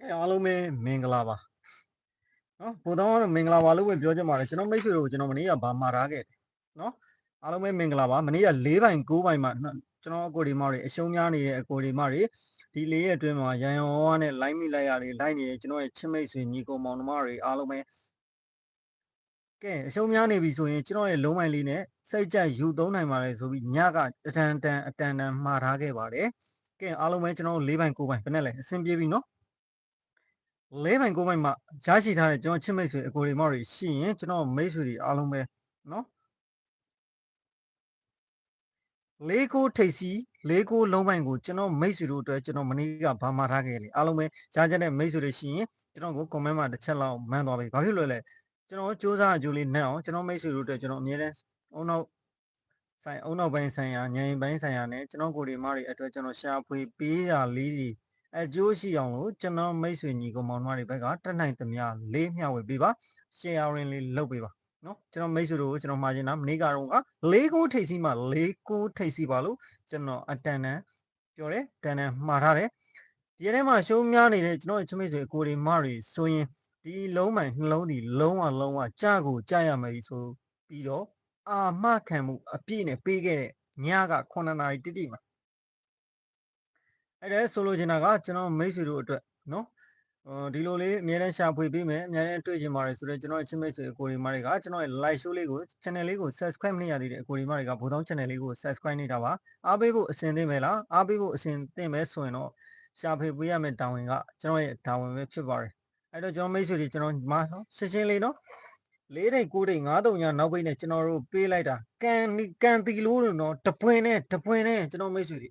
ကဲအားလုံးပဲမင်္ဂလာပါနော်ဘုသောကတော့မင်္ဂလာပါလို့ပဲပြောချင်ပါတယ်ကျွန်တော်မိတ်ဆွေတို့ကိုကျွန်တော်မနေ့ကဗာမှာထားခဲ့တယ်နော်အားလုံးပဲမင်္ဂလာပါမနေ့က၄ပိုင်၉ပိုင်မှာနော်ကျွန်တော်အကိုဒီမောင်တွေအရှုံးများနေတဲ့အကိုဒီမောင်တွေဒီလေးရက်အတွင်းမှာရန်ရောဝါနဲ့လိုင်းမိလိုက်ရတယ်လိုက်နေတယ်ကျွန်တော်ရဲ့ချစ်မိတ်ဆွေညီကိုမောင်နှမတွေအားလုံးပဲကဲအရှုံးများနေပြီဆိုရင်ကျွန်တော်ရဲ့လုံးမိုင်လေးနဲ့စိတ်ကြိုက်ယူသုံးနိုင်ပါလေဆိုပြီးညကတတန်တန်အတန်တန်မှားထားခဲ့ပါတယ်ကဲအားလုံးပဲကျွန်တော်၄ပိုင်၉ပိုင်ဘယ်နဲ့လဲအဆင်ပြေပြီနော် လဲပိုင်ကိုပိုင်မှာရရှိထားတဲ့ကျွန်တော်ချစ်မိတ်ဆွေအကိုတွေမောက်တွေရှိရင်ကျွန်တော်မိတ်ဆွေတွေအားလုံးပဲနော်လေးကိုထိတ်စီလေးကိုလုံးပိုင်ကိုကျွန်တော်မိတ်ဆွေတို့အတွက်ကျွန်တော်မနေ့ကဗာမာထားခဲ့လေအားလုံးပဲကြားချက်တဲ့မိတ်ဆွေတွေရှိရင်ကျွန်တော်ကို comment မှာတစ်ချက်လောက်မှန်းသွားပြီဘာဖြစ်လို့လဲကျွန်တော်စူးစမ်းအကျိုးလေးနဲ့အောင်ကျွန်တော်မိတ်ဆွေတို့အတွက်ကျွန်တော်အမြဲတမ်းအုံနောက်ဆိုင်အုံနောက်ပိုင်းဆိုင်ရာညင်ပိုင်းဆိုင်ရာနဲ့ကျွန်တော်ကိုယ်တွေမတွေအတွက်ကျွန်တော်ရှာဖွေပေးတာလေးတွေ အကျိုးရှိအောင်လို့ကျွန်တော်မိတ်ဆွေညီကောင်မောင်နှမတွေဘက်ကတက်နိုင်သမျှလေးမျှဝေပေးပါ sharing လေးလုပ်ပေးပါနော်ကျွန်တော်မိတ်ဆွေတို့ကိုကျွန်တော်မှာချင်တာမနေ့ကတော့ကလေးကိုထိတ်စီမှလေးကိုထိတ်စီပါလို့ကျွန်တော်အတန်တန်ပြောတယ်တန်တန်မှားထားတယ်ဒီထဲမှာရှုံးများနေတဲ့ကျွန်တော်ချစ်မိတ်ဆွေအကိုတွေမတွေဆိုရင်ဒီလုံးမှန်နှလုံးဒီလုံးဝလုံးဝကြကိုကြရမယ်ဆိုပြီးတော့အာမခံမှုအပြည့်နဲ့ပေးခဲ့တဲ့ညက9နာရီတိတိမှာ အဲ့ဒါဆိုလိုချင်တာကကျွန်တော်မိတ်ဆွေတို့အတွက်နော်ဟိုဒီလိုလေးအများနဲ့ရှာဖွေပေးမယ်အများနဲ့တွေ့ချင်ပါတယ်ဆိုတော့ကျွန်တော်ရဲ့ချစ်မိတ်ဆွေအကိုဒီမတွေကကျွန်တော်ရဲ့ live show လေးကို channel လေးကို subscribe မရသေးတဲ့အကိုဒီမတွေကဘူတောင်း channel လေးကို subscribe နေတာပါအားပေးဖို့အစဉ်သင့်မယ်လားအားပေးဖို့အစဉ်သင့်မယ်ဆိုရင်တော့ရှာဖွေပေးရမယ့်တာဝန်ကကျွန်တော်ရဲ့တာဝန်ပဲဖြစ်ပါတယ်အဲ့တော့ကျွန်တော်မိတ်ဆွေတွေကျွန်တော်ဒီမှာနော်ရှင်းရှင်းလေးနော်လေးတိတ်ကိုတိတ်ငါးတုံညာနောက်ပိတ်နဲ့ကျွန်တော်တို့ပေးလိုက်တာကန်ကန်တီလို့တော့တပွင်နဲ့တပွင်နဲ့ကျွန်တော်မိတ်ဆွေတွေ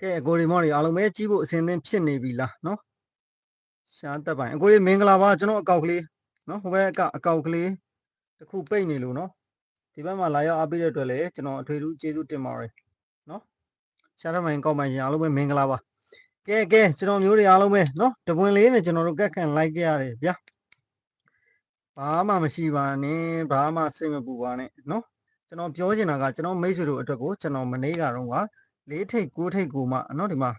ကဲအကိုရီမော်တွေအားလုံးပဲကြည့်ဖို့အစဉ်သင့်ဖြစ်နေပြီလားနော်ရှားတက်ပိုင်အကိုရီမင်္ဂလာပါကျွန်တော်အကောက်ကလေးနော်ဟိုဘက်ကအကောက်ကလေးတစ်ခုပိတ်နေလို့နော်ဒီဘက်မှာလာရောက်အားပေးတဲ့အတွက်လည်းကျွန်တော်အထွေထူးကျေးဇူးတင်ပါတယ်နော်ရှားတက်ပိုင်ကောက်ပိုင်ရှင်အားလုံးပဲမင်္ဂလာပါကဲကဲကျွန်တော်မျိုးတွေအားလုံးပဲနော်တပွင်လေးနဲ့ကျွန်တော်တို့ကက်ခံလိုက်ကြရတယ်ဗျာဘာမှမရှိပါနဲ့ဘာမှစိတ်မပူပါနဲ့နော်ကျွန်တော်ပြောချင်တာကကျွန်တော်မိတ်ဆွေတို့အတွက်ကိုကျွန်တော်မနေ့ကတော့ ကလေးထိတ်ကိုးထိတ်ကိုမှနော်ဒီမှာ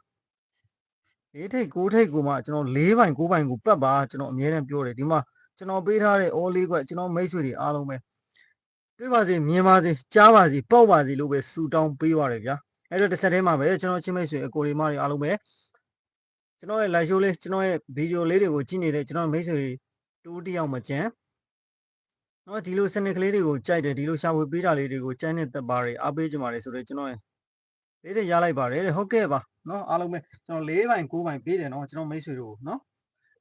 လေးထိတ်ကိုးထိတ်ကိုမှကျွန်တော်၄ပိုင်၉ပိုင်ကိုပတ်ပါကျွန်တော်အမြဲတမ်းပြောတယ်ဒီမှာကျွန်တော်ပေးထားတဲ့ all လေးကွက်ကျွန်တော်မိတ်ဆွေတွေအားလုံးပဲတွေ့ပါစေမြင်ပါစေကြားပါစေပေါက်ပါစေလို့ပဲဆူတောင်းပေးပါရဗျာအဲ့တော့တစ်ဆက်တည်းမှာပဲကျွန်တော်ချင်းမိတ်ဆွေအကိုလေးမတွေအားလုံးပဲကျွန်တော်ရဲ့ live show လေးကျွန်တော်ရဲ့ video လေးတွေကိုကြည့်နေတဲ့ကျွန်တော်မိတ်ဆွေတူတယောက်မကျန်နော်ဒီလိုစနစ်ကလေးတွေကိုကြိုက်တယ်ဒီလိုရှာဖွေပေးတာလေးတွေကိုကျန်းတဲ့တက်ပါတွေအားပေးကြပါလေဆိုတော့ကျွန်တော်ရဲ့ လေးတွေရလိုက်ပါတယ်တဲ့ဟုတ်ကဲ့ပါနော်အားလုံးပဲကျွန်တော်၄ပိုင်၉ပိုင်ပေးတယ်နော်ကျွန်တော်မိတ်ဆွေတို့နော်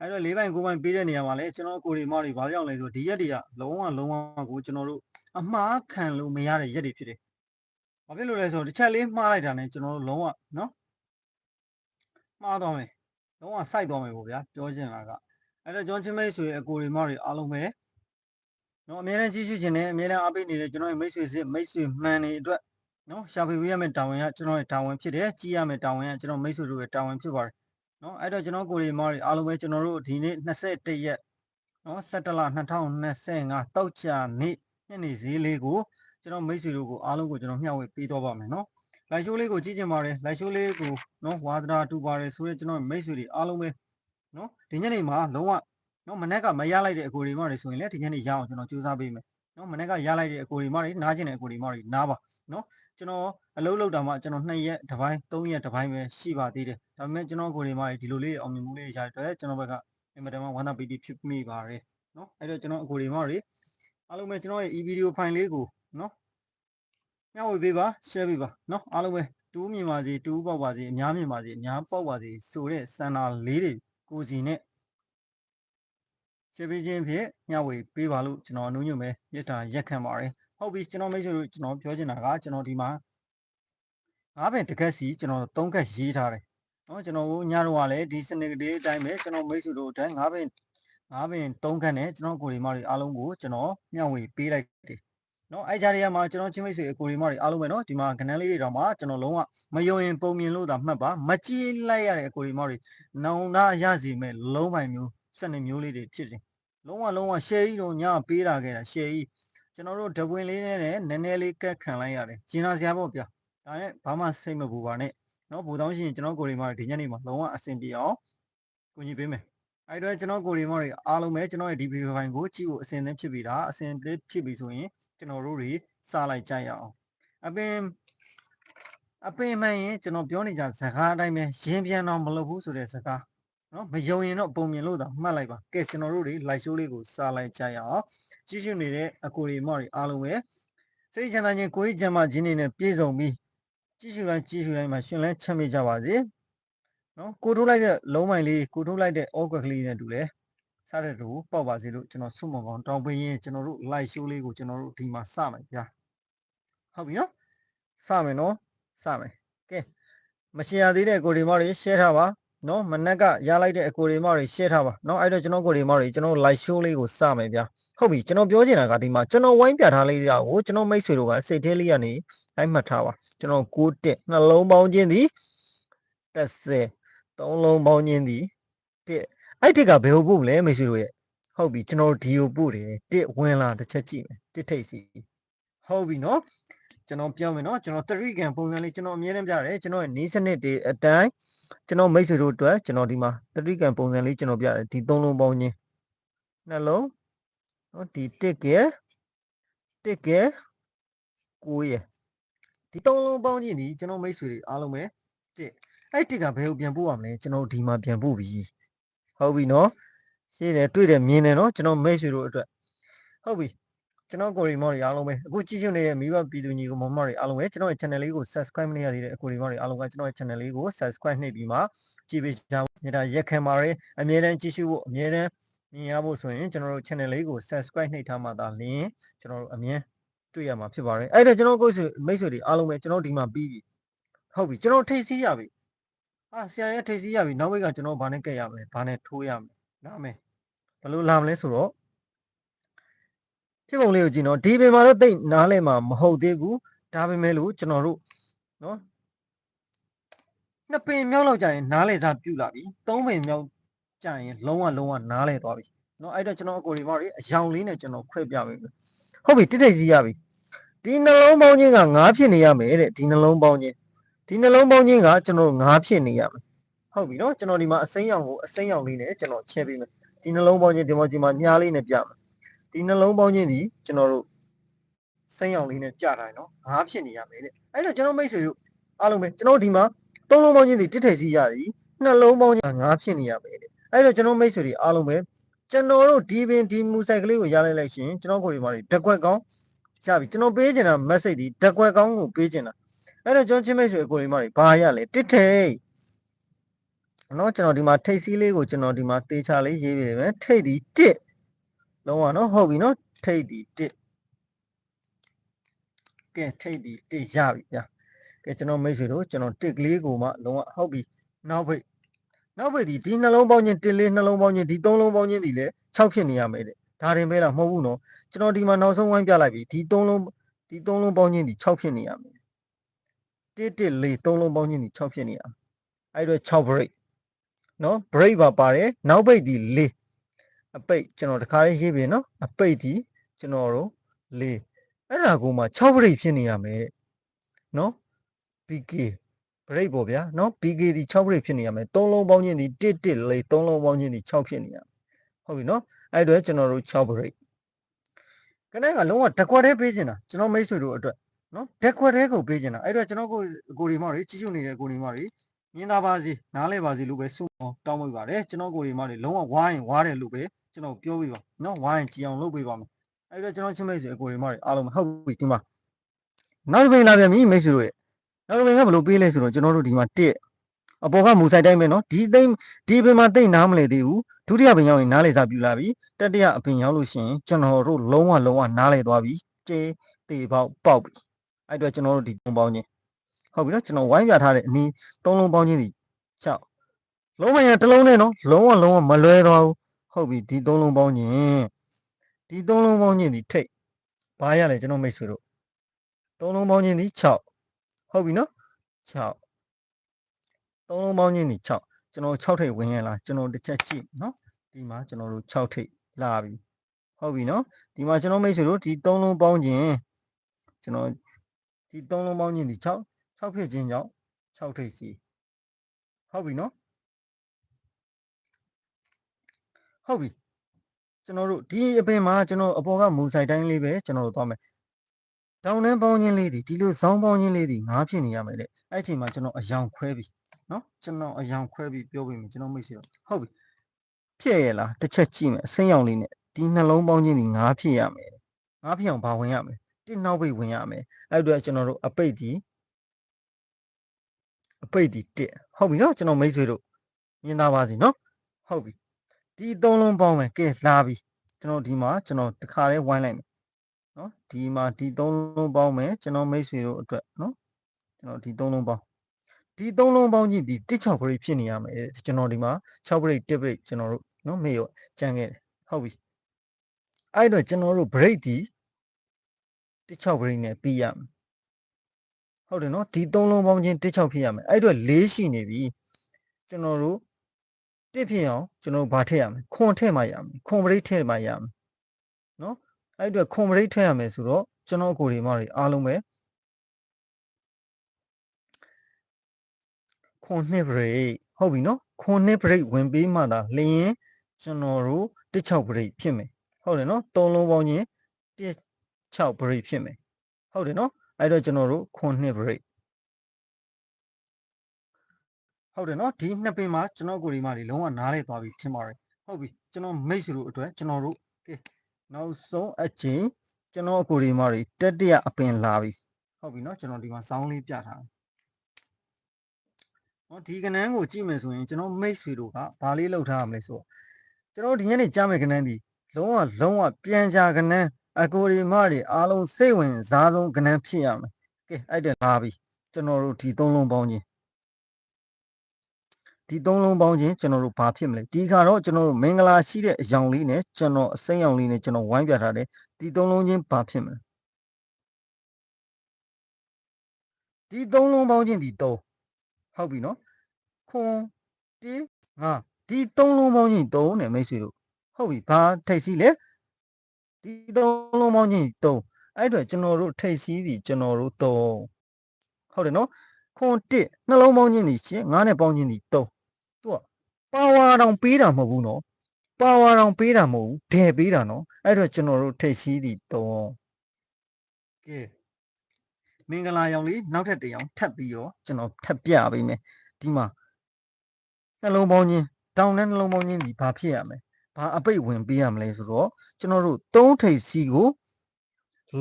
အဲ့တော့၄ပိုင်၉ပိုင်ပေးတဲ့နေရာမှာလဲကျွန်တော်ကိုရီမော်တွေဘာကြောင့်လဲဆိုဒီရက်တွေကလုံးဝလုံးဝကိုကျွန်တော်တို့အမှားခံလို့မရတဲ့ရက်တွေဖြစ်တယ်ဘာဖြစ်လို့လဲဆိုတော့တစ်ချက်လေးမှားလိုက်တာနဲ့ကျွန်တော်တို့လုံးဝနော်မှားသွားမယ်လုံးဝစိုက်သွားမယ်ပေါ့ဗျာပြောချင်တာကအဲ့တော့ကျွန်တော်ချင်းမိတ်ဆွေအကိုရီမော်တွေအားလုံးပဲနော်အများနဲ့ကြီးရှိခြင်းနဲ့အများနဲ့အားပေးနေတဲ့ကျွန်တော်ရဲ့မိတ်ဆွေစစ်မိတ်ဆွေမှန်တွေအတွက် နော်ရှာဖွေပေးရမယ့်တာဝန်ကကျွန်တော်ရဲ့တာဝန်ဖြစ်တယ်ကြည့်ရမယ့်တာဝန်ကကျွန်တော်မိတ်ဆွေတို့ရဲ့တာဝန်ဖြစ်ပါတယ်နော်အဲ့တော့ကျွန်တော်ကိုရီမော်တွေအားလုံးပဲကျွန်တော်တို့ဒီနေ့21ရက်နော်17လ2025တောက်ချာနေ့ညနေဈေးလေးကိုကျွန်တော်မိတ်ဆွေတို့ကိုအားလုံးကိုကျွန်တော်မျှဝေပေးတော့ပါမယ်နော်လိုက်ရှိုးလေးကိုကြည့်ကြင်ပါတယ်လိုက်ရှိုးလေးကိုနော်ဝါဒနာတူပါတယ်ဆိုရဲကျွန်တော်မိတ်ဆွေတွေအားလုံးပဲနော်ဒီညနေမှာလုံးဝနော်မနေ့ကမရလိုက်တဲ့အကိုရီမော်တွေဆိုရင်လည်းဒီညနေရအောင်ကျွန်တော်စူးစမ်းပေးမယ်နော်မနေ့ကရလိုက်တဲ့အကိုရီမော်တွေနားကျင်တဲ့အကိုရီမော်တွေနားပါ နော်ကျွန်တော်အလုပ်လုပ်တာမှကျွန်တော်2ရက်တစ်ပိုင်း3ရက်တစ်ပိုင်းပဲရှိပါသေးတယ်ဒါပေမဲ့ကျွန်တော်ကိုယ်တွေမှဒီလိုလေးအောင်မြင်မှုလေးရတဲ့အတွက်ကျွန်တော်ဘက်ကအင်မတန်မှဝမ်းသာပီတိဖြစ်မိပါတယ်နော်အဲ့တော့ကျွန်တော်အကိုယ်တွေမှတွေအားလုံးပဲကျွန်တော်ရဲ့ e video file လေးကိုနော်မျှဝေပေးပါ share ပေးပါနော်အားလုံးပဲတူးမြင်ပါစေတူးပေါက်ပါစေအများမြင်ပါစေအများပေါက်ပါစေဆိုတဲ့စံနာလေးတွေကိုစီနဲ့ရှင်းပြခြင်းဖြင့်မျှဝေပေးပါလို့ကျွန်တော်အနှုံးညွှန်ပဲမြတ်တာရက်ခံပါတယ် ဟုတ်ပြီကျွန်တော်မိတ်ဆွေတို့ကျွန်တော်ပြောချင်တာကကျွန်တော်ဒီမှာငါးပင်တစ်ခက်စီကျွန်တော်သုံးခက်ရေးထားတယ်နော်ကျွန်တော်တို့ညတော့ကလည်းဒီစနစ်ကလေးအတိုင်းပဲကျွန်တော်မိတ်ဆွေတို့အတွက်ငါးပင်ငါးပင်သုံးခက်နဲ့ကျွန်တော်ကိုရီမတွေအားလုံးကိုကျွန်တော်မျှဝေပေးလိုက်တယ်နော်အဲ့ကြားတွေကမှာကျွန်တော်ချင်းမိတ်ဆွေအကိုရီမတွေအားလုံးပဲနော်ဒီမှာကနန်းလေးတွေတော့မှာကျွန်တော်လုံးဝမယုံရင်ပုံမြင်လို့သာမှတ်ပါမကြည့်လိုက်ရတဲ့အကိုရီမတွေနောင်နာရစီမဲ့လုံးပိုင်မျိုးစနစ်မျိုးလေးတွေဖြစ်တယ်လုံးဝလုံးဝရှယ်ကြီးတော့ညပေးတာခဲ့တာရှယ်ကြီး ကျွန်တော်တို့ဓပွင်လေးနဲ့နည်းနည်းလေးကက်ခံလိုက်ရတယ်ကျင်နာစရာပေါ့ဗျာဒါနဲ့ဘာမှစိတ်မပူပါနဲ့နော်ဘူတောင်းရှင်ကျွန်တော်ကိုရီမတွေဒီညနေမှာလုံးဝအဆင်ပြေအောင်ကူညီပေးမယ်အဲ့တော့ကျွန်တော်ကိုရီမတွေအားလုံးပဲကျွန်တော်ရဲ့ဒီဗီဒီယိုဖိုင်ကိုကြည့်ဖို့အဆင်သင့်ဖြစ်ပြီဒါအဆင်သင့်ဖြစ်ပြီဆိုရင်ကျွန်တော်တို့တွေစလိုက်ကြရအောင်အပင်အပင်မှန်ရင်ကျွန်တော်ပြောနေကြစကားအတိုင်းပဲရင်းပြန်တော့မလုပ်ဘူးဆိုတဲ့စကား နော်မယုံရင်တော့ပုံမြင်လို့သာမှတ်လိုက်ပါကဲကျွန်တော်တို့တွေ live show လေးကိုစလိုက်ကြရအောင်ကြည့်ရှုနေတဲ့အကိုရီမတွေအားလုံးပဲစိတ်ချမ်းသာခြင်းကိုယ်ကြီးချမ်းသာခြင်းတွေနဲ့ပြည့်စုံပြီးကြည့်ရှုတိုင်းကြည့်ရှုတိုင်းမှာရှင်လန်းချမ်းမြေ့ကြပါစေနော်ကိုထိုးလိုက်တဲ့လုံးမိုင်လေးကိုထိုးလိုက်တဲ့အော့ကွက်ကလေးနဲ့တူလဲစားတဲ့တူပေါက်ပါစေလို့ကျွန်တော်ဆုမွန်ကောင်းတောင်းပေးရင်ကျွန်တော်တို့ live show လေးကိုကျွန်တော်တို့ဒီမှာစမယ်ဗျာဟုတ်ပြီနော်စမယ်နော်စမယ်ကဲမရှင်းရသေးတဲ့ကိုရီမတွေ share ထားပါ နော်မနက်ကရလိုက်တဲ့အကိုရီမတွေ share ထားပါနော်အဲ့တော့ကျွန်တော်ကိုရီမတွေကျွန်တော် live show လေးကိုစမယ်ဗျာဟုတ်ပြီကျွန်တော်ပြောချင်တာကဒီမှာကျွန်တော်ဝိုင်းပြထားလေးတွေကိုကျွန်တော်မိတ်ဆွေတို့ကစိတ်ထဲလေးကနေလိုက်မှတ်ထားပါကျွန်တော်6တက်နှလုံးပေါင်းခြင်းသည်30သုံးလုံးပေါင်းခြင်းသည်တက်အဲ့တက်ကဘယ်ဟုတ်ဖို့မလဲမိတ်ဆွေတို့ရဲ့ဟုတ်ပြီကျွန်တော်ဒီကိုပို့တယ်တက်ဝင်လာတစ်ချက်ကြည့်မယ်တက်ထိတ်စီဟုတ်ပြီနော် ကျွန်တော်ပြောမယ်နော်ကျွန်တော်တရိကန်ပုံစံလေးကျွန်တော်အမြဲတမ်းပြတယ်ကျွန်တော်ရဲ့နေစနစ်တွေအတိုင်းကျွန်တော်မိတ်ဆွေတို့အတွက်ကျွန်တော်ဒီမှာတရိကန်ပုံစံလေးကျွန်တော်ပြတယ်ဒီသုံးလုံးပေါင်းခြင်းနှလုံးနော်ဒီတစ်ကဲတစ်ကဲကိုရဒီသုံးလုံးပေါင်းခြင်းဒီကျွန်တော်မိတ်ဆွေတွေအားလုံးပဲတစ်အဲ့တစ်ကဘယ်ကိုပြန်ပို့ရမလဲကျွန်တော်ဒီမှာပြန်ပို့ပြီဟုတ်ပြီနော်ရှင်းတယ်တွေ့တယ်မြင်တယ်နော်ကျွန်တော်မိတ်ဆွေတို့အတွက်ဟုတ်ပြီ ကျွန်တော်ကိုရီမော်တွေအားလုံးပဲအခုကြည့်ရှုနေတဲ့မိဘပြည်သူညီကိုမောင်မော်တွေအားလုံးပဲကျွန်တော်ရဲ့ channel လေးကို subscribe မလုပ်ရသေးတဲ့အကိုရီမော်တွေအားလုံးကကျွန်တော်ရဲ့ channel လေးကို subscribe နှိပ်ပြီးမှကြည့်ပေးကြပါဦးဒါရက်ခံပါရယ်အမြဲတမ်းကြည့်ရှုဖို့အမြဲတမ်းမြင်ရဖို့ဆိုရင်ကျွန်တော်တို့ channel လေးကို subscribe နှိပ်ထားမှသာလျှင်ကျွန်တော်တို့အမြဲတွေ့ရမှာဖြစ်ပါတယ်အဲ့ဒါကျွန်တော်ကိုယ်ဆွေမိတ်ဆွေတွေအားလုံးပဲကျွန်တော်ဒီမှာပြီးပြီဟုတ်ပြီကျွန်တော်ထိတ်စီးရပြီအာဆရာရဲ့ထိတ်စီးရပြီနောက်ဘက်ကကျွန်တော်ဘာနဲ့ကက်ရမလဲဘာနဲ့ထိုးရမလဲနားမယ်ဘယ်လိုလာမလဲဆိုတော့ ဖြစ်ပုံလေးကိုကြည့်နော်ဒီပင်မှာတော့တိတ်နားလဲမှာမဟုတ်သေးဘူးဒါပေမဲ့လို့ကျွန်တော်တို့နော်နှစ်ပင်မြောက်လောက်ကြာရင်နားလဲစားပြုတ်လာပြီသုံးပင်မြောက်ကြာရင်လုံးဝလုံးဝနားလဲသွားပြီနော်အဲ့တော့ကျွန်တော်အကိုရီမော်တွေအယောင်လေးနဲ့ကျွန်တော်ခွဲပြပေးမယ်ဟုတ်ပြီတိတ်တိတ်စီးရပြီဒီနှလုံးပေါင်းခြင်းက9ဖြစ်နေရမယ်တဲ့ဒီနှလုံးပေါင်းခြင်းဒီနှလုံးပေါင်းခြင်းကကျွန်တော်9ဖြစ်နေရမယ်ဟုတ်ပြီနော်ကျွန်တော်ဒီမှာအစိမ်းရောင်ကိုအစိမ်းရောင်လေးနဲ့ကျွန်တော်ချဲပေးမယ်ဒီနှလုံးပေါင်းခြင်းဒီမှာဒီမှာမြားလေးနဲ့ပြမယ် ဒီနှလုံးပေါင်းခြင်းဒီကျွန်တော်တို့စိမ်းရောင်လေးနဲ့ပြတိုင်းနော်9ဖြစ်နေရမယ်တဲ့အဲ့တော့ကျွန်တော်မိတ်ဆွေတို့အားလုံးပဲကျွန်တော်ဒီမှာသုံးလုံးပေါင်းခြင်းဒီတစ်ထည်စီရသည်နှလုံးပေါင်းခြင်း9ဖြစ်နေရမယ်တဲ့အဲ့တော့ကျွန်တော်မိတ်ဆွေတွေအားလုံးပဲကျွန်တော်တို့ဒီပင်ဒီမူဆိုင်ကလေးကိုရလိုက်လိုက်ရှင်ကျွန်တော်ကိုယ်ဒီမှာဓကွက်ကောင်းရပြီကျွန်တော်ပေးချင်တာ message ဒီဓကွက်ကောင်းကိုပေးချင်တာအဲ့တော့ကျွန်တော်ချင်းမိတ်ဆွေကိုယ်ဒီမှာဘာရလဲတစ်ထိတ်နော်ကျွန်တော်ဒီမှာထိတ်စီးလေးကိုကျွန်တော်ဒီမှာတေချာလေးရေးပေးမယ်ထိတ်ဒီတစ် လုံးဝနော်ဟုတ်ပြီနော်ထိတ်ဒီတစ်ကဲထိတ်ဒီတစ်ရပြီဗျာကဲကျွန်တော်မိတ်ဆွေတို့ကျွန်တော်တစ်ကလေးကိုမှလုံးဝဟုတ်ပြီနောက်ဖိတ်နောက်ဖိတ်ဒီဒီနှလုံးပေါင်းခြင်းတစ်လေးနှလုံးပေါင်းခြင်းဒီသုံးလုံးပေါင်းခြင်းဒီလည်း6ဖြစ်နေရမယ်တဲ့ဒါတင်ပဲလားမဟုတ်ဘူးနော်ကျွန်တော်ဒီမှာနောက်ဆုံးဝိုင်းပြလိုက်ပြီဒီသုံးလုံးဒီသုံးလုံးပေါင်းခြင်းဒီ6ဖြစ်နေရမယ်တစ်တစ်လေးသုံးလုံးပေါင်းခြင်းဒီ6ဖြစ်နေရမယ်အဲ့တော့6 break နော် break ပါပါတယ်နောက်ပိတ်ဒီလေး အပိတ်ကျွန်တော်တခါလေးရေးပြီနော်အပိတ်ဒီကျွန်တော်တို့လေးအဲ့ဒါကိုမှ6 break ဖြစ်နေရမယ်နော် PK break ပေါ့ဗျာနော် PK ဒီ6 break ဖြစ်နေရမယ်၃လုံးပေါင်းခြင်းဒီ1 1လေး၃လုံးပေါင်းခြင်းဒီ6ဖြစ်နေရဟုတ်ပြီနော်အဲ့အတွက်ကျွန်တော်တို့6 break ခဏကလုံးဝတကွက်တည်းပေးချင်တာကျွန်တော်မိတ်ဆွေတို့အတွက်နော်တကွက်တည်းကိုပေးချင်တာအဲ့တော့ကျွန်တော်ကိုကိုရီမော်တွေကြီးစုနေတဲ့ကိုရီမော်တွေ မြင်သာပါစေနားလဲပါစေလို့ပဲဆုတောင်းပေးပါတယ်ကျွန်တော်ကိုရီမော်တွေလုံးဝဝိုင်းဝါတယ်လို့ပဲကျွန်တော်ပြောပေးပါနော်ဝိုင်းကြည်အောင်လုပ်ပေးပါမယ်အဲ့တော့ကျွန်တော်ချင်းမိတ်ဆွေကိုရီမော်တွေအားလုံးဟုတ်ပြီဒီမှာနောက်တစ်ပိန်လာပြန်ပြီမိတ်ဆွေတို့ရဲ့နောက်တစ်ပိန်ကဘယ်လိုပေးလဲဆိုတော့ကျွန်တော်တို့ဒီမှာ1အပေါ်ကမူဆိုင်တိုင်းပဲနော်ဒီသိမ့်ဒီအပင်မှာတိတ်နားမလဲသေးဘူးဒုတိယပင်ရောက်ရင်နားလေစာပြူလာပြီတတိယအပင်ရောက်လို့ရှိရင်ကျွန်တော်တို့လုံးဝလုံးဝနားလေသွားပြီတေးတေပေါက်ပေါက်ပြီအဲ့အတွက်ကျွန်တော်တို့ဒီပုံပေါင်းချင်း ဟုတ်ပြီနော်ကျွန်တော်ဝိုင်းပြထားတဲ့အနီးသုံးလုံးပေါင်းချင်းဒီ6လုံးမရတစ်လုံးနဲ့နော်လုံးဝလုံးဝမလွဲသွားဘူးဟုတ်ပြီဒီသုံးလုံးပေါင်းချင်းဒီသုံးလုံးပေါင်းချင်းဒီထိတ်ဘာရလဲကျွန်တော်မိတ်ဆွေတို့သုံးလုံးပေါင်းချင်းဒီ6ဟုတ်ပြီနော်6သုံးလုံးပေါင်းချင်းဒီ6ကျွန်တော်6ထိတ်ဝင်ရလားကျွန်တော်တစ်ချက်ကြည့်နော်ဒီမှာကျွန်တော်တို့6ထိတ်လာပြီဟုတ်ပြီနော်ဒီမှာကျွန်တော်မိတ်ဆွေတို့ဒီသုံးလုံးပေါင်းချင်းကျွန်တော်ဒီသုံးလုံးပေါင်းချင်းဒီ6 6ဖြစ်ခြင်းကြောင့်6ထိတ်စီဟုတ်ပြီနော်ဟုတ်ပြီကျွန်တော်တို့ဒီအပင်မှာကျွန်တော်အပေါ်ကမူဆိုင်တိုင်းလေးပဲကျွန်တော်တို့သွားမယ်တောင်းနှန်းပေါင်းချင်းလေးဒီဒီလိုဇောင်းပေါင်းချင်းလေးဒီငါးဖြစ်နေရမယ်လေအဲ့အချိန်မှာကျွန်တော်အယောင်ခွဲပြီနော်ကျွန်တော်အယောင်ခွဲပြီးပြောပေးမယ်ကျွန်တော်မိတ်ဆွေတို့ဟုတ်ပြီဖြစ်ရလားတစ်ချက်ကြည့်မယ်အစိမ်းရောင်လေးနဲ့ဒီနှလုံးပေါင်းချင်းဒီငါးဖြစ်ရမယ်ငါးဖြစ်အောင်ဘာဝင်ရမလဲတစ်နောက်ပိတ်ဝင်ရမယ်အဲ့အတွက်ကျွန်တော်တို့အပိတ်ဒီ အပိတ်ဒီတစ်ဟုတ်ပြီနော်ကျွန်တော်မိတ်ဆွေတို့မြင်သားပါစီနော်ဟုတ်ပြီဒီသုံးလုံးပေါင်းမယ်ကဲလာပြီကျွန်တော်ဒီမှာကျွန်တော်တစ်ခါလေးဝိုင်းလိုက်မယ်နော်ဒီမှာဒီသုံးလုံးပေါင်းမယ်ကျွန်တော်မိတ်ဆွေတို့အတွက်နော်ကျွန်တော်ဒီသုံးလုံးပေါင်းဒီသုံးလုံးပေါင်းကြီးဒီတစ်6 break ဖြစ်နေရမယ်တဲ့ကျွန်တော်ဒီမှာ6 break 1 break ကျွန်တော်တို့နော်မေ့ရောကြံခဲ့တယ်ဟုတ်ပြီအဲ့တော့ကျွန်တော်တို့ break ဒီတစ်6 break နဲ့ပြီးရမယ် ဟုတ်တယ်နော်ဒီသုံးလုံးပေါင်းချင်းတစ်6ဖြစ်ရမယ်အဲ့တော့၄ရှိနေပြီကျွန်တော်တို့တစ်ဖြစ်အောင်ကျွန်တော်တို့ဘာထည့်ရမလဲခွန်ထည့်မှရမယ်ခွန်ပရိတ်ထည့်မှရမယ်နော်အဲ့အတွက်ခွန်ပရိတ်ထည့်ရမယ်ဆိုတော့ကျွန်တော်ကိုယ်တွေမတွေအားလုံးပဲခွန်နှစ်ပရိတ်ဟုတ်ပြီနော်ခွန်နှစ်ပရိတ်ဝင်ပြီးမှသာလျင်ကျွန်တော်တို့တစ်6ပရိတ်ဖြစ်မယ်ဟုတ်တယ်နော်သုံးလုံးပေါင်းချင်းတစ်6ပရိတ်ဖြစ်မယ်ဟုတ်တယ်နော် အဲ့တော့ကျွန်တော်တို့ခွန်နှစ်ပရိတ်ဟုတ်တယ်နော်ဒီနှစ်ပင်မှာကျွန်တော်ကိုယ်ဒီမှာတွေလုံးဝနားလဲသွားပြီထင်ပါတယ်ဟုတ်ပြီကျွန်တော်မိတ်ဆွေတို့အတွက်ကျွန်တော်တို့ကဲနောက်ဆုံးအချိန်ကျွန်တော်ကိုယ်ဒီမှာတွေတက်တရအပင်လာပြီဟုတ်ပြီနော်ကျွန်တော်ဒီမှာစောင်းလေးပြထားတယ်နော်ဒီကနန်းကိုကြည့်မယ်ဆိုရင်ကျွန်တော်မိတ်ဆွေတို့ကဘာလေးလောက်ထားရမလဲဆိုတော့ကျွန်တော်ဒီညနေကြားမယ်ကနန်းဒီလုံးဝလုံးဝပြန်ကြကနန်း အကိုဒီမတွေအားလုံးစိတ်ဝင်စားဆုံးကနန်းဖြစ်ရမယ်ကဲအဲ့တက်လာပြီကျွန်တော်တို့ဒီသုံးလုံးပေါင်းချင်းဒီသုံးလုံးပေါင်းချင်းကျွန်တော်တို့ဘာဖြစ်မလဲဒီခါတော့ကျွန်တော်တို့မင်္ဂလာရှိတဲ့အယောင်လေးနဲ့ကျွန်တော်အစိမ်းရောင်လေးနဲ့ကျွန်တော်ဝိုင်းပြထားတယ်ဒီသုံးလုံးချင်းဘာဖြစ်မလဲဒီသုံးလုံးပေါင်းချင်းဒီ3ဟုတ်ပြီနော်ခွန်တီငါဒီသုံးလုံးပေါင်းချင်း3နဲ့မိတ်ဆွေတို့ဟုတ်ပြီဘာထိတ်စီလဲ ဒီသုံးလုံးပေါင်းချင်း3အဲ့အတွက်ကျွန်တော်တို့ထိတ်စီးပြီးကျွန်တော်တို့3ဟုတ်တယ်နော်ခွန်1နှလုံးပေါင်းချင်းဒီရှင်ငါးနဲ့ပေါင်းချင်းဒီ3သူကပါဝါတောင်ပေးတာမဟုတ်ဘူးနော်ပါဝါတောင်ပေးတာမဟုတ်ဘူးဒဲပေးတာနော်အဲ့တော့ကျွန်တော်တို့ထိတ်စီးသည်တော့ကဲမင်္ဂလာရောင်လေးနောက်ထပ်တစ်ရောင်ထပ်ပြီးတော့ကျွန်တော်ထပ်ပြပေးမယ်ဒီမှာနှလုံးပေါင်းချင်းတောင်းတဲ့နှလုံးပေါင်းချင်းဒီဘာဖြစ်ရမလဲ ဘာအပိတ်ဝင်ပေးရမလဲဆိုတော့ကျွန်တော်တို့သုံးထိတ်စီကို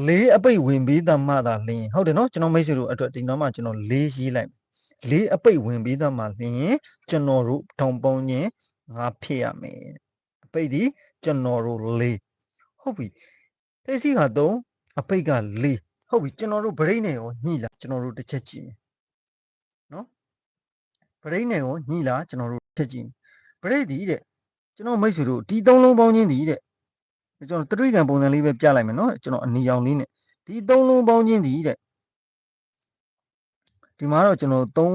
လေးအပိတ်ဝင်ပေးသားမှသာလင်းဟုတ်တယ်နော်ကျွန်တော်မိတ်ဆွေတို့အတွက်ဒီနောက်မှကျွန်တော်လေးရေးလိုက်လေးအပိတ်ဝင်ပေးသားမှလင်းကျွန်တော်တို့ထောင်ပေါင်းချင်းငါဖြစ်ရမယ်အပိတ်ဒီကျွန်တော်တို့လေးဟုတ်ပြီတိတ်စီက3အပိတ်က4ဟုတ်ပြီကျွန်တော်တို့ဗရိတ်နဲ့ရောညှိလာကျွန်တော်တို့တစ်ချက်ကြည့်မယ်နော်ဗရိတ်နဲ့ရောညှိလာကျွန်တော်တို့တစ်ချက်ကြည့်ဗရိတ်ဒီတဲ့ ကျွန်တော်မိတ်ဆွေတို့ဒီသုံးလုံးပေါင်းချင်းဒီတဲ့ကျွန်တော်တရိကံပုံစံလေးပဲပြလိုက်မယ်နော်ကျွန်တော်အနီရောင်လေးနဲ့ဒီသုံးလုံးပေါင်းချင်းဒီတဲ့ဒီမှာတော့ကျွန်တော်3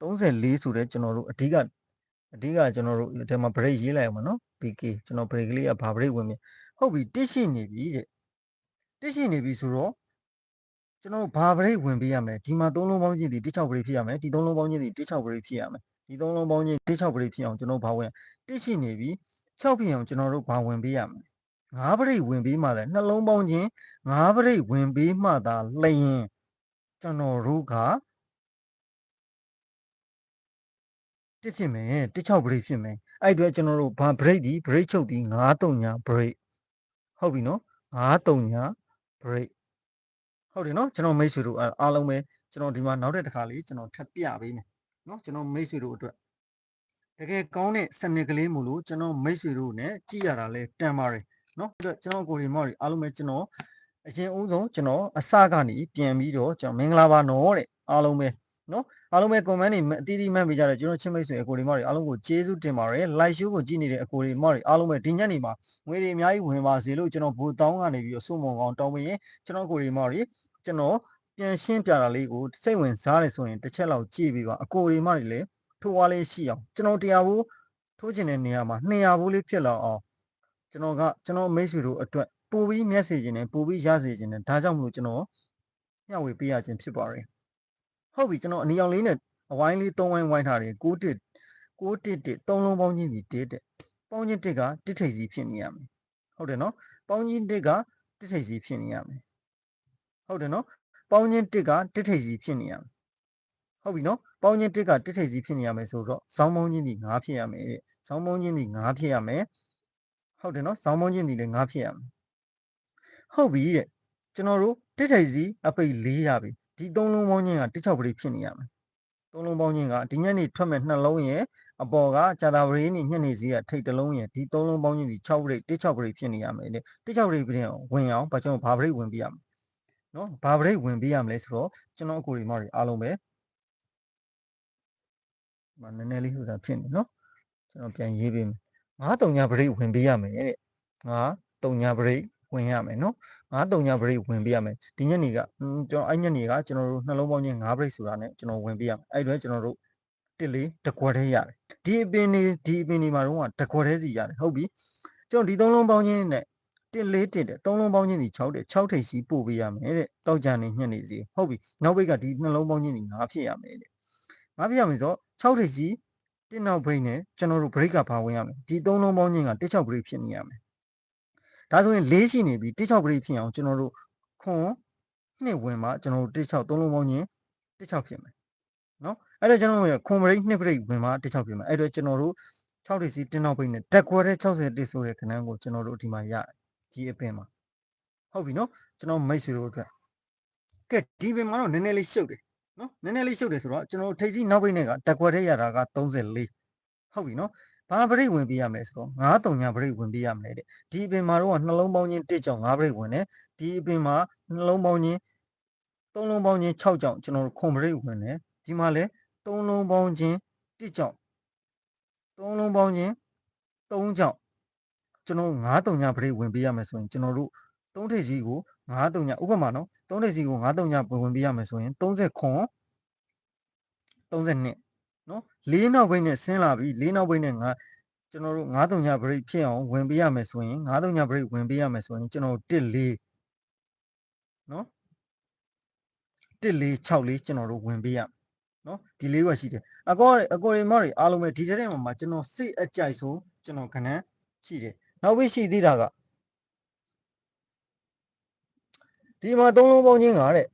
34ဆိုတဲ့ကျွန်တော်တို့အဓိကအဓိကကျွန်တော်တို့ဒီမှာ break ရေးလိုက်အောင်မနော် PK ကျွန်တော် break လေးကဘာ break ဝင်ပြီဟုတ်ပြီတစ်ရှိနေပြီတဲ့တစ်ရှိနေပြီဆိုတော့ကျွန်တော်ဘာ break ဝင်ပေးရမလဲဒီမှာသုံးလုံးပေါင်းချင်းဒီ16 break ဖြစ်ရမယ်ဒီသုံးလုံးပေါင်းချင်းဒီ16 break ဖြစ်ရမယ်ဒီသုံးလုံးပေါင်းချင်း16 break ဖြစ်အောင်ကျွန်တော်ဘာဝင် တစ်ရှိနေပြီ6ဖြစ်အောင်ကျွန်တော်တို့ဘာဝင်ပေးရမလဲငါးပရိတ်ဝင်ပြီးမှလည်းနှလုံးပေါင်းချင်းငါးပရိတ်ဝင်ပြီးမှသာလျင်ကျွန်တော်တို့ကတစ်ဖြစ်မယ်တစ်6 break ဖြစ်မယ်အဲ့အတွက်ကျွန်တော်တို့ဘာ break ဒီ break ချုပ်ဒီ9 3ညာ break ဟုတ်ပြီနော်9 3ညာ break ဟုတ်တယ်နော်ကျွန်တော်မိတ်ဆွေတို့အားလုံးပဲကျွန်တော်ဒီမှာနောက်တဲ့တစ်ခါလေးကျွန်တော်ထပ်ပြပေးမယ်နော်ကျွန်တော်မိတ်ဆွေတို့အတွက် တကယ်ကောင်းတဲ့စနစ်ကလေးမို့လို့ကျွန်တော်မိတ်ဆွေတို့နဲ့ကြည်ရတာလဲတန်ပါတယ်နော်အဲ့တော့ကျွန်တော်ကိုရီမော်ရီအားလုံးပဲကျွန်တော်အရင်ဦးဆုံးကျွန်တော်အစကနေပြန်ပြီးတော့ကျွန်တော်မင်္ဂလာပါနော်တဲ့အားလုံးပဲနော်အားလုံးပဲ comment တွေအတီးတီးမှတ်ပေးကြတယ်ကျွန်တော်ချစ်မိတ်ဆွေအကိုရီမော်ရီအားလုံးကိုကျေးဇူးတင်ပါတယ် live show ကိုကြည့်နေတဲ့အကိုရီမော်ရီအားလုံးပဲဒီညနေမှာငွေတွေအများကြီးဝင်ပါစေလို့ကျွန်တော်ဘူတောင်းကနေပြီးတော့စုံမုံကောင်တောင်းပေးရင်ကျွန်တော်ကိုရီမော်ရီကျွန်တော်ပြန်ရှင်းပြတာလေးကိုစိတ်ဝင်စားတယ်ဆိုရင်တစ်ချက်လောက်ကြည့်ပြီးပါအကိုရီမော်ရီလည်း ထိုးဝါလေးရှိအောင်ကျွန်တော်တရားဘူးထိုးချင်တဲ့နေရာမှာ200ဘူးလေးဖြစ်လောက်အောင်ကျွန်တော်ကကျွန်တော်မိတ်ဆွေတို့အတွက်ပို့ပြီးမျက်စေခြင်းနဲ့ပို့ပြီးရစေခြင်းနဲ့ဒါကြောင့်မလို့ကျွန်တော်မျှဝေပေးရခြင်းဖြစ်ပါတယ်ဟုတ်ပြီကျွန်တော်အနီအောင်လေးနဲ့အဝိုင်းလေး၃ဝိုင်းဝိုင်းထားတယ်6တစ်6တစ်တစ်၃လုံးပေါင်းချင်းစီတစ်တဲ့ပေါင်းချင်းတစ်ကတစ်ထိပ်စီဖြစ်နေရမယ်ဟုတ်တယ်နော်ပေါင်းချင်းတစ်ကတစ်ထိပ်စီဖြစ်နေရမယ်ဟုတ်တယ်နော်ပေါင်းချင်းတစ်ကတစ်ထိပ်စီဖြစ်နေရမယ်ဟုတ်ပြီနော် ပေါင်းချင်းတစ်ကတစ်ထိပ်စီဖြစ်နေရမယ်ဆိုတော့ဇောင်းပေါင်းချင်းဒီ၅ဖြစ်ရမယ်တဲ့ဇောင်းပေါင်းချင်းဒီ၅ဖြစ်ရမယ်ဟုတ်တယ်နော်ဇောင်းပေါင်းချင်းဒီလည်း၅ဖြစ်ရမယ်ဟုတ်ပြီတဲ့ကျွန်တော်တို့တစ်ထိပ်စီအပိတ်၄ရပြီဒီသုံးလုံးပေါင်းချင်းကတစ်ချောက်ပရိဖြစ်နေရမယ်သုံးလုံးပေါင်းချင်းကဒီညနေထွက်မဲ့နှလုံးရဲ့အပေါ်ကဂျာတာပရိနဲ့ညနေစီကထိတ်တစ်လုံးရဲ့ဒီသုံးလုံးပေါင်းချင်းဒီ6ပရိတစ်6ပရိဖြစ်နေရမယ်တဲ့တစ်6ပရိပြင်အောင်ဝင်အောင်ဘာကျွန်တော်ဘာပရိဝင်ပြရမလဲနော်ဘာပရိဝင်ပြရမလဲဆိုတော့ကျွန်တော်အကိုရီမော်တွေအားလုံးပဲ မနည်းနည်းလေးဟိုတာဖြစ်နေနော်ကျွန်တော်ပြန်ရေးပေးမယ်ငါးတုံညာပရိဝင်ပေးရမယ်တဲ့ငါးတုံညာပရိဝင်ရမယ်နော်ငါးတုံညာပရိဝင်ပေးရမယ်ဒီညနေကကျွန်တော်အဲ့ညနေကကျွန်တော်တို့နှလုံးပေါင်းချင်း၅ပရိဆိုတာနဲ့ကျွန်တော်ဝင်ပေးရမယ်အဲ့တော့ကျွန်တော်တို့တစ်လေးတကွက်သေးရတယ်ဒီအပင်နေဒီအပင်နေမှာတော့တကွက်သေးစီရတယ်ဟုတ်ပြီကျွန်တော်ဒီသုံးလုံးပေါင်းချင်းနဲ့တစ်လေးတစ်တဲ့သုံးလုံးပေါင်းချင်းစီ6တဲ့6ထိပ်စီပို့ပေးရမယ်တဲ့တောက်ကြနေညက်နေစီဟုတ်ပြီနောက်ဘိတ်ကဒီနှလုံးပေါင်းချင်းစီ9ဖြစ်ရမယ်တဲ့ 9ဖြစ်ရမယ်ဆိုတော့6ထိပ်စီတစ်နောက်ဘိတ်နဲ့ကျွန်တော်တို့ break ကဘာဝင်ရမလဲဒီသုံးလုံးပေါင်းချင်းကတစ်6 break ဖြစ်နေရမယ်ဒါဆိုရင်၄ရှိနေပြီတစ်6 break ဖြစ်အောင်ကျွန်တော်တို့ခွန်နှစ်ဝင်မှကျွန်တော်တို့တစ်6သုံးလုံးပေါင်းချင်းတစ်6ဖြစ်မယ်နော်အဲ့တော့ကျွန်တော်တို့ခွန် break နှစ် break ဝင်မှတစ်6ဖြစ်မယ်အဲ့တော့ကျွန်တော်တို့6ထိပ်စီတင်းနောက်ဘိတ်နဲ့တက်ခွဲတဲ့60တိဆိုတဲ့ခဏန်းကိုကျွန်တော်တို့ဒီမှာရတယ်ဒီအပင်မှာဟုတ်ပြီနော်ကျွန်တော်မိတ်ဆွေတို့အတွက်ကဲဒီပင်မှာတော့နည်းနည်းလေးရှုပ်တယ် နော်နည်းနည်းလေးရှုပ်တယ်ဆိုတော့ကျွန်တော်ထိပ်စီနောက်ဘိတ်နဲ့ကတက်ခွဲတဲ့ရတာက34ဟုတ်ပြီနော်ဘာပရိတ်ဝင်ပေးရမလဲဆိုတော့9တုံညာပရိတ်ဝင်ပေးရမလဲတဲ့ဒီအပင်မှာတော့နှလုံးပေါင်းချင်း1ကြောင့်9ပရိတ်ဝင်တယ်ဒီအပင်မှာနှလုံးပေါင်းချင်း3လုံးပေါင်းချင်း6ကြောင့်ကျွန်တော်တို့ခွန်ပရိတ်ဝင်တယ်ဒီမှာလည်း3လုံးပေါင်းချင်း1ကြောင့်3လုံးပေါင်းချင်း3ကြောင့်ကျွန်တော်9တုံညာပရိတ်ဝင်ပေးရမယ်ဆိုရင်ကျွန်တော်တို့3ထိပ်စီကို 9တုံညာဥပမာနော်3ထိပ်စီကို9တုံညာဝင်ပေးရမယ်ဆိုရင်30ခွန်32နော်လေးနောက်ဘိတ်နဲ့ဆင်းလာပြီလေးနောက်ဘိတ်နဲ့ငါကျွန်တော်တို့9တုံညာ break ဖြစ်အောင်ဝင်ပေးရမယ်ဆိုရင်9တုံညာ break ဝင်ပေးရမယ်ဆိုရင်ကျွန်တော်1 4နော်1 4 6လေးကျွန်တော်တို့ဝင်ပေးရမယ်နော်ဒီလေးကရှိတယ်အကောအကောရီမော်ရီအားလုံးပဲဒီတဲ့မှာမှာကျွန်တော်စိတ်အကြိုက်ဆုံးကျွန်တော်ခဏရှိတယ်နောက်ပြီးရှိသေးတာက ဒီမှာသုံးလုံးပေါင်းချင်းကတဲ့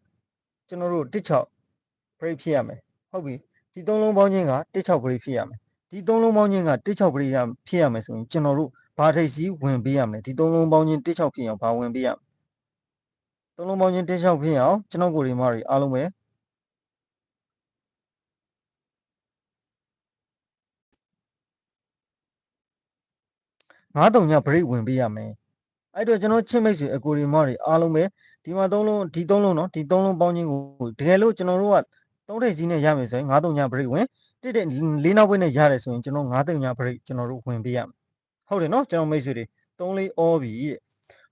ကျွန်တော်တို့16 break ဖြစ်ရမယ်ဟုတ်ပြီဒီသုံးလုံးပေါင်းချင်းက16 break ဖြစ်ရမယ်ဒီသုံးလုံးပေါင်းချင်းက16 break ရဖြစ်ရမယ်ဆိုရင်ကျွန်တော်တို့ဘာထိပ်စီးဝင်ပေးရမလဲဒီသုံးလုံးပေါင်းချင်း16ဖြစ်အောင်ဘာဝင်ပေးရမလဲသုံးလုံးပေါင်းချင်း16ဖြစ်အောင်ကျွန်တော်ကိုရီမာရီအားလုံးပဲငါးတုံည break ဝင်ပေးရမယ် အဲ့တော့ကျွန်တော်ချစ်မိတ်ဆွေအကိုရီမော်တွေအားလုံးပဲဒီမှာသုံးလုံးဒီသုံးလုံးနော်ဒီသုံးလုံးပေါင်းခြင်းကိုတကယ်လို့ကျွန်တော်တို့ကသုံးထိပ်ကြီးနဲ့ရမယ်ဆိုရင်9တုံညာ break ဝင်တစ်တဲ့၄နောက်ဘွဲ့နဲ့ရတယ်ဆိုရင်ကျွန်တော်9တုံညာ break ကျွန်တော်တို့ဝင်ပေးရမယ်ဟုတ်တယ်နော်ကျွန်တော်မိတ်ဆွေတွေ3လေး all ပြီတဲ့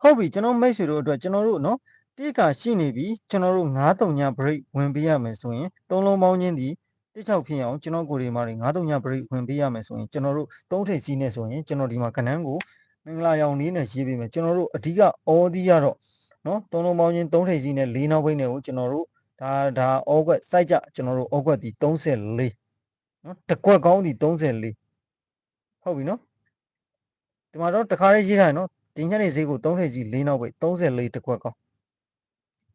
ဟုတ်ပြီကျွန်တော်မိတ်ဆွေတို့အတွက်ကျွန်တော်တို့နော်တိကရှိနေပြီကျွန်တော်တို့9တုံညာ break ဝင်ပေးရမယ်ဆိုရင်သုံးလုံးပေါင်းခြင်းဒီတစ်ချောက်ဖြစ်အောင်ကျွန်တော်ကိုယ်ဒီမှာ9တုံညာ break ဝင်ပေးရမယ်ဆိုရင်ကျွန်တော်တို့သုံးထိပ်ကြီးနဲ့ဆိုရင်ကျွန်တော်ဒီမှာကဏ္ဍကို မင်္ဂလာရောင်လေးနဲ့ရေးပေးမယ်ကျွန်တော်တို့အဓိက all ဒီကတော့နော်သုံးလုံးပေါင်းချင်း3ထိပ်စီးနဲ့၄နောက်ဘိတ်နဲ့ကိုကျွန်တော်တို့ဒါဒါဩကွက်စိုက်ကြကျွန်တော်တို့ဩကွက်ဒီ34နော်တကွက်ကောင်းဒီ34ဟုတ်ပြီနော်ဒီမှာတော့တခါလေးရေးထားရနော်ဒီညနေဈေးကို3ထိပ်ကြီး၄နောက်ပဲ34တကွက်ကောင်း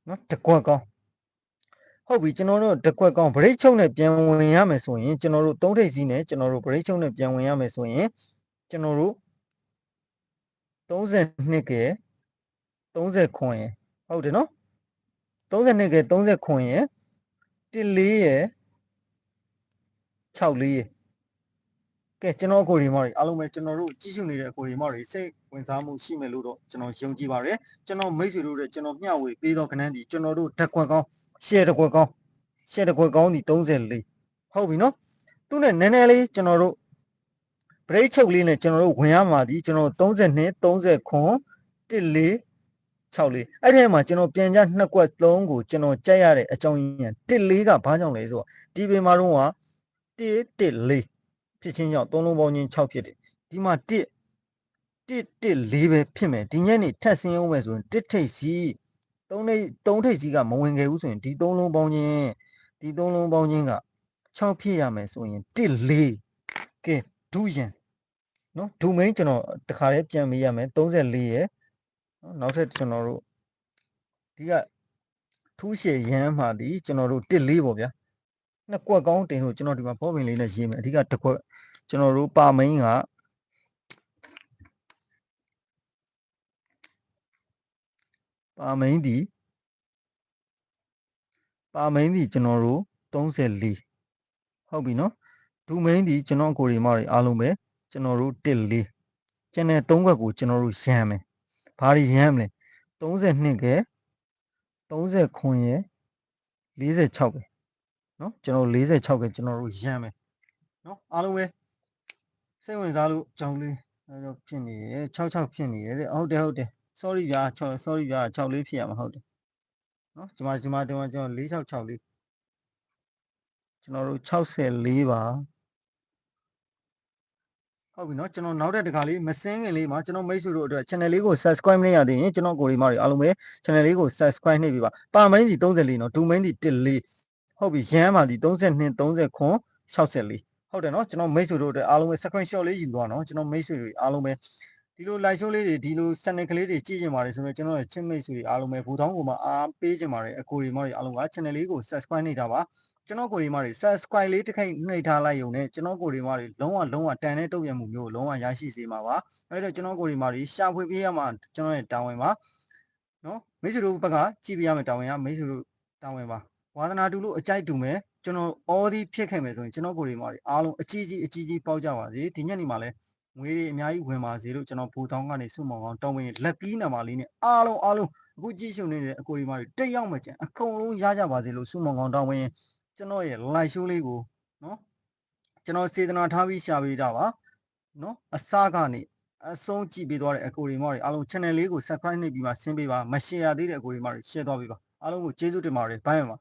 နော်တကွက်ကောင်းဟုတ်ပြီကျွန်တော်တို့တကွက်ကောင်းဗရိတ်ချုပ်နဲ့ပြန်ဝင်ရမယ်ဆိုရင်ကျွန်တော်တို့3ထိပ်စီးနဲ့ကျွန်တော်တို့ဗရိတ်ချုပ်နဲ့ပြန်ဝင်ရမယ်ဆိုရင်ကျွန်တော်တို့ 32ကဲ30ခွန်ရဟုတ်တယ်နော်32ကဲ30ခွန်ရယ်14ရယ်6လေးရကဲကျွန်တော်ကိုရီမော်တွေအားလုံးပဲကျွန်တော်တို့ကြည့်ရှုနေတဲ့ကိုရီမော်တွေစိတ်ဝင်စားမှုရှိမယ်လို့တော့ကျွန်တော်ယုံကြည်ပါတယ်ကျွန်တော်မိတ်ဆွေတို့တဲ့ကျွန်တော်မျှဝေပေးသောခဏန်းဒီကျွန်တော်တို့ဓာတ်ကွက်ကောင်း share တစ်ကွက်ကောင်း share တစ်ကွက်ကောင်းဒီ34ဟုတ်ပြီနော်သူနဲ့နည်းနည်းလေးကျွန်တော်တို့ break ချုပ်လေးနဲ့ကျွန်တော်တို့ဝင်ရမှာဒီကျွန်တော်32 30ခွန်14 6လေးအဲ့ဒီမှာကျွန်တော်ပြန်ကြနှစ်ကွက်3ကိုကျွန်တော်ကြက်ရတဲ့အကြောင်းရင်း14ကဘာကြောင့်လဲဆိုတော့ဒီပေမှာတော့က1 1 4ဖြစ်ချင်းကြောင့်သုံးလုံးပေါင်းချင်း6ဖြစ်တယ်ဒီမှာ1 1 1 4ပဲဖြစ်မယ်ဒီညက်နေထပ်ဆင်းအောင်မယ်ဆိုရင်1ထိပ်စီ3ထိပ်3ထိပ်စီကမဝင်ခဲ့ဘူးဆိုရင်ဒီ3လုံးပေါင်းချင်းဒီ3လုံးပေါင်းချင်းက6ဖြစ်ရမယ်ဆိုရင်1 4ကဲဒူးရင် နော်ဒူမိန်ကျွန်တော်တခါလေးပြန်မေးရမယ်34ရယ်နော်နောက်ထပ်ကျွန်တော်တို့ဒီကထူးရှည်ရမ်းမှာဒီကျွန်တော်တို့1 4ပေါ့ဗျာနှစ်ကွက်ကောင်းတင်လို့ကျွန်တော်ဒီမှာဘောပင်လေးနဲ့ရေးမယ်အဓိကတစ်ကွက်ကျွန်တော်တို့ပါမိန်ကပါမိန်ဒီပါမိန်ဒီကျွန်တော်တို့34ဟုတ်ပြီနော်ဒူမိန်ဒီကျွန်တော်ကိုရီမော်တွေအားလုံးပဲ ကျွန်တော်တို့တစ်လေးကျန်တဲ့၃ခွက်ကိုကျွန်တော်တို့ရမ်းမယ်။ဘာတွေရမ်းမလဲ။32ကဲ39ရယ်46ပဲ။နော်ကျွန်တော်46ကဲကျွန်တော်တို့ရမ်းမယ်။နော်အားလုံးပဲစိတ်ဝင်စားလို့ကြောင်းလေးအဲ့တော့ဖြစ်နေရယ်66ဖြစ်နေရယ်တဲ့ဟုတ်တယ်ဟုတ်တယ် sorry ဗျာ6 sorry ဗျာ6လေးဖြစ်ရမှာဟုတ်တယ်။နော်ကျွန်မကျွန်မကျွန်မကျွန်တော်466လေးကျွန်တော်တို့64ပါ ဟုတ်ပြီเนาะကျွန်တော်နောက်တဲ့တခါလေးမစင်းခင်လေးမှာကျွန်တော်မိတ်ဆွေတို့အတွက် channel လေးကို subscribe မလုပ်ရသေးရင်ကျွန်တော်ကိုရီမာတွေအားလုံးပဲ channel လေးကို subscribe နှိပ်ပေးပါပါမိုင်းဒီ34เนาะဒူမိုင်းဒီ14ဟုတ်ပြီရမ်းပါဒီ32 30ခွန်64ဟုတ်တယ်เนาะကျွန်တော်မိတ်ဆွေတို့အတွက်အားလုံးပဲ screenshot လေးယူသွားเนาะကျွန်တော်မိတ်ဆွေတွေအားလုံးပဲဒီလို live show လေးတွေဒီလို channel ကလေးတွေကြည့်ကြပါတယ်ဆိုတော့ကျွန်တော်ရဲ့ချစ်မိတ်ဆွေတွေအားလုံးပဲဘူတောင်းကိုမှအားပေးကြပါတယ်အကိုရီမာတွေအားလုံးက channel လေးကို subscribe နှိပ်တာပါ ကျွန်တော်ကိုရီမာတွေ subscribe လေးတစ်ခိုက်နှိပ်ထားလိုက်ရုံနဲ့ကျွန်တော်ကိုရီမာတွေလုံးဝလုံးဝတန်တဲ့တုတ်ရမှုမျိုးလုံးဝရရှိစေမှာပါအဲ့တော့ကျွန်တော်ကိုရီမာတွေရှာဖွေပေးရမှာကျွန်တော်ရဲ့တာဝန်ပါနော်မိတ်ဆွေတို့ဘက်ကကြည့်ပြရမယ်တာဝန်ကမိတ်ဆွေတို့တာဝန်ပါဝါသနာတူလို့အကြိုက်တူမယ်ကျွန်တော်အော်ဒီဖြစ်ခဲ့မယ်ဆိုရင်ကျွန်တော်ကိုရီမာတွေအားလုံးအကြီးကြီးအကြီးကြီးပေါက်ကြပါစေဒီညနေမှာလဲငွေတွေအများကြီးဝင်ပါစေလို့ကျွန်တော်ဘူတောင်းကနေစုမောင်အောင်တောင်းဝင်လက်ကီးနံပါတ်လေးနဲ့အားလုံးအားလုံးအခုကြည့်ရှုနေတဲ့အကိုရီမာတွေတက်ရောက်မှကျန်အကုန်လုံးရကြပါစေလို့စုမောင်အောင်တောင်းဝင် ကျွန်တော်ရဲ့ live show လေးကိုနော်ကျွန်တော်စေတနာထားပြီးရှာပေးတာပါနော်အစကနေအဆုံးကြည့်ပေးသွားတဲ့အကိုရီမော်တွေအားလုံး channel လေးကို subscribe နှိပ်ပြီးမှဆင်းပေးပါမ share ရသေးတဲ့အကိုရီမော်တွေ share သွားပေးပါအားလုံးကိုကျေးဇူးတင်ပါတယ်ဘိုင်းပါ